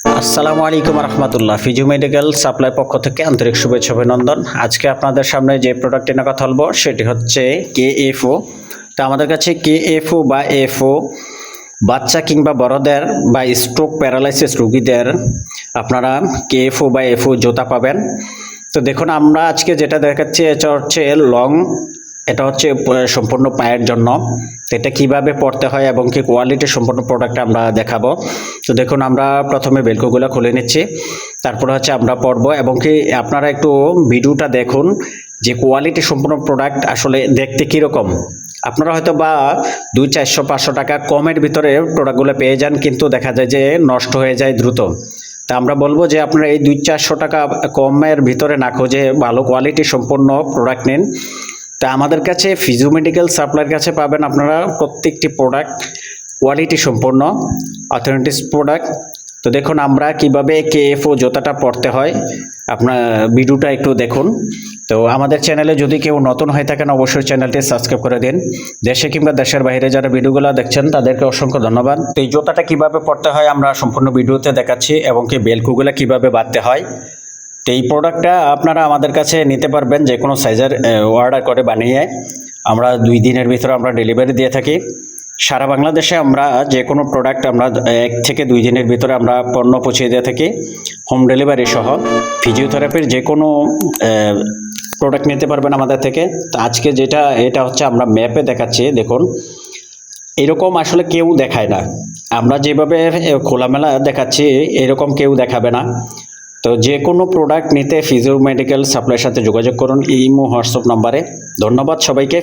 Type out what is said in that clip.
আসসালামু আলাইকুম রহমতুল্লাহ। ফিজু medical supply পক্ষ থেকে আন্তরিক শুভেচ্ছা, অভিনন্দন। আজকে আপনাদের সামনে যে প্রোডাক্টটি নিয়ে কথা বলব, সেটি হচ্ছে কে এফও তো আমাদের কাছে কে এফও বা এফও বাচ্চা কিংবা বড়দের বা স্ট্রোক প্যারালাইসিস রুগীদের আপনারা কে এফও বা এফও জোতা পাবেন। তো দেখুন, আমরা আজকে যেটা দেখাচ্ছি, এটা হচ্ছে লং এটা হচ্ছে সম্পূর্ণ পায়ের জন্য। এটা কীভাবে পড়তে হয় এবং কি কোয়ালিটি সম্পূর্ণ প্রোডাক্ট আমরা দেখাবো। তো দেখুন, আমরা প্রথমে বেলকোগুলো খুলে নিচ্ছি। তারপরে হচ্ছে আমরা পড়ব এবং কি আপনারা একটু ভিডিওটা দেখুন যে কোয়ালিটি সম্পূর্ণ প্রোডাক্ট আসলে দেখতে কীরকম। আপনারা হয়তো বা দুই চারশো, পাঁচশো টাকা কমের ভিতরে প্রোডাক্টগুলো পেয়ে যান, কিন্তু দেখা যায় যে নষ্ট হয়ে যায় দ্রুত। তা আমরা বলব যে আপনারা এই দুই চারশো টাকা কমের ভিতরে না খুঁজে ভালো কোয়ালিটি সম্পন্ন প্রোডাক্ট নিন। তা আমাদের কাছে ফিজু মেডিকেল সাপ্লাইয়ের কাছে পাবেন আপনারা প্রত্যেকটি প্রোডাক্ট, কোয়ালিটি সম্পন্ন অথেন্টিক প্রোডাক্ট। তো দেখুন আমরা কীভাবে কেএফও জুতাটা পড়তে হয়, আপনার ভিডিওটা একটু দেখুন। তো আমাদের চ্যানেলে যদি কেউ নতুন হয়ে থাকেন অবশ্যই চ্যানেলটি সাবস্ক্রাইব করে দিন। দেশে কিংবা দেশের বাইরে যারা ভিডিওগুলো দেখছেন, তাদেরকে অসংখ্য ধন্যবাদ। তো এই জুতাটা কীভাবে পড়তে হয় আমরা সম্পূর্ণ ভিডিওতে দেখাচ্ছি এবং কি বেলকুগুলো কীভাবে বাঁধতে হয়। তো এই প্রোডাক্টটা আপনারা আমাদের কাছে নিতে পারবেন, যে কোনো সাইজের অর্ডার করে বানিয়ে। আমরা দুই দিনের ভিতরে আমরা ডেলিভারি দিয়ে থাকি। সারা বাংলাদেশে আমরা যে কোনো প্রোডাক্ট আমরা এক থেকে দুই দিনের ভিতরে আমরা পণ্য পৌঁছে দিয়ে থাকি। হোম ডেলিভারি সহ। ফিজিওথেরাপির যে কোনো প্রোডাক্ট নিতে পারবেন আমাদের থেকে। তো আজকে যেটা, এটা হচ্ছে আমরা ম্যাপে দেখাচ্ছি, দেখুন। এরকম আসলে কেউ দেখায় না। আমরা যেভাবে খোলামেলা দেখাচ্ছি, এরকম কেউ দেখাবে না। তো যে কোনো প্রোডাক্ট নিতে ফিজিও মেডিকেল সাপ্লাইয়ের সাথে যোগাযোগ করুন ইমো হোয়াটসঅ্যাপ নাম্বারে ধন্যবাদ সবাইকে।